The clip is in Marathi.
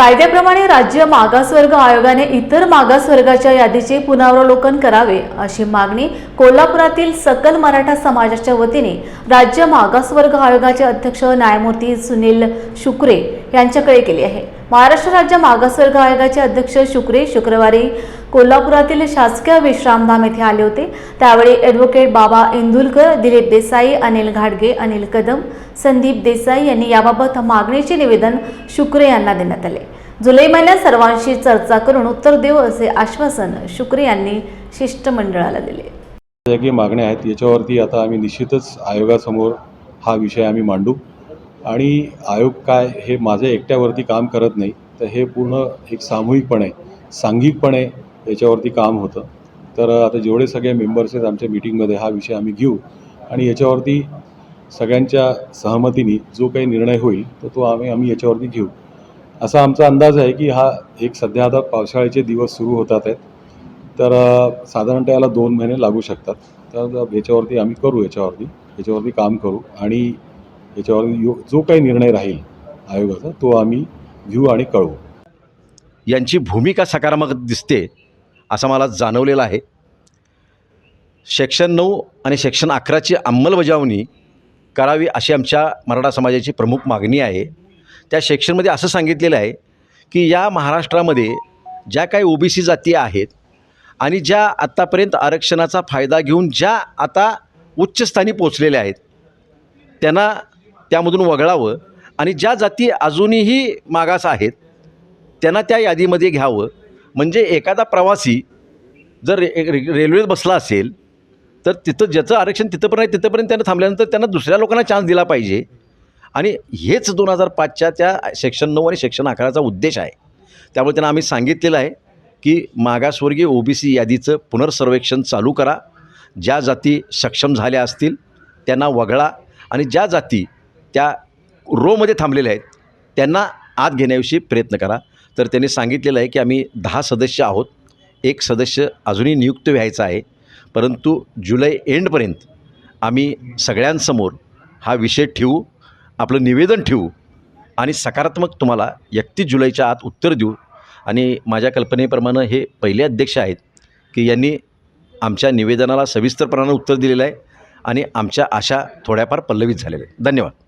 कायद्याप्रमाणे राज्य मागासवर्ग आयोगाने इतर मागासवर्गाच्या यादीचे पुनरावलोकन करावे अशी मागणी कोल्हापुरातील सकल मराठा समाजाच्या वतीने राज्य मागासवर्ग आयोगाचे अध्यक्ष न्यायमूर्ती सुनील शुक्रे यांच्याकडे केली आहे. महाराष्ट्र राज्य मागासवर्ग आयोगाचे अध्यक्ष शुक्रे शुक्रवारी कोल्हापुरातील शासकीय विश्रामधाम येथे आले होते. त्यावेळी ॲडव्होकेट बाबा इंदुलकर दिलीप देसाई अनिल घाडगे अनिल कदम संदीप देसाई यांनी याबाबत मागणीचे निवेदन शुक्रे यांना देण्यात आले. जुलै महिन्यात सर्वांशी चर्चा करून उत्तर देऊ असे आश्वासन शुक्रे यांनी शिष्टमंडळाला दिले. ज्या काही मागण्या आहेत याच्यावरती आता आम्ही निश्चितच आयोगासमोर हा विषय आम्ही मांडू. आणि आयोग काय हे माझ्या एकट्यावरती काम करत नाही तर हे पूर्ण एक सामूहिकपणे सांघिकपणे याच्यावरती काम होतं. तर आता जेवढे सगळे मेंबर्स आहेत आमच्या मीटिंगमध्ये हा विषय आम्ही घेऊ. आणि याच्यावरती सगळ्यांच्या सहमतीने जो काही निर्णय होईल तर तो आम्ही आम्ही याच्यावरती घेऊ. असा आमचा अंदाज आहे की हा एक सध्या आता पावसाळ्याचे दिवस सुरू होतात आहेत. तर साधारणतः याला दोन महिने लागू शकतात. तर याच्यावरती आम्ही करू याच्यावरती याच्यावरती काम करू. आणि याच्यावर यो जो काही निर्णय राहील आयोगाचा तो आम्ही घेऊ आणि कळवू. यांची भूमिका सकारात्मक दिसते असं मला जाणवलेलं आहे. सेक्शन नऊ आणि सेक्शन अकराची अंमलबजावणी करावी अशी आमच्या मराठा समाजाची प्रमुख मागणी आहे. त्या सेक्शनमध्ये असं सांगितलेलं आहे की या महाराष्ट्रामध्ये ज्या काही ओबीसी जाती आहेत आणि ज्या आत्तापर्यंत आरक्षणाचा फायदा घेऊन ज्या आता उच्चस्थानी पोचलेल्या आहेत त्यांना त्यामधून वगळावं आणि ज्या जाती अजूनही मागास आहेत त्यांना त्या यादीमध्ये घ्यावं. म्हणजे एखादा प्रवासी जर रे रेल्वेत बसला असेल तर तिथं ज्याचं आरक्षण तिथंपर्यंत आहे तिथंपर्यंत त्यांना थांबल्यानंतर त्यांना दुसऱ्या लोकांना चान्स दिला पाहिजे. आणि हेच दोन हजार पाचच्या त्या सेक्शन नऊ आणि सेक्शन अकराचा उद्देश आहे. त्यामुळे त्यांना आम्ही सांगितलेलं आहे की मागासवर्गीय ओबीसी यादीचं पुनर्सर्वेक्षण चालू करा. ज्या जाती सक्षम झाल्या असतील त्यांना वगळा. आणि ज्या जाती त्या रोमध्ये थांबलेल्या आहेत. त्यांना आत घेण्याविषयी प्रयत्न करा. तर त्यांनी सांगितलेलं आहे की आम्ही दहा सदस्य आहोत. एक सदस्य अजूनही नियुक्त व्हायचा आहे. परंतु जुलै एंडपर्यंत आम्ही सगळ्यांसमोर हा विषय ठेवू आपलं निवेदन ठेवू आणि सकारात्मक तुम्हाला एकतीस जुलैच्या आत उत्तर देऊ. आणि माझ्या कल्पनेप्रमाणे हे पहिले अध्यक्ष आहेत की यांनी आमच्या निवेदनाला सविस्तरपणानं उत्तर दिलेलं आहे आणि आमच्या आशा थोड्याफार पल्लवित झालेल्या आहेत. धन्यवाद.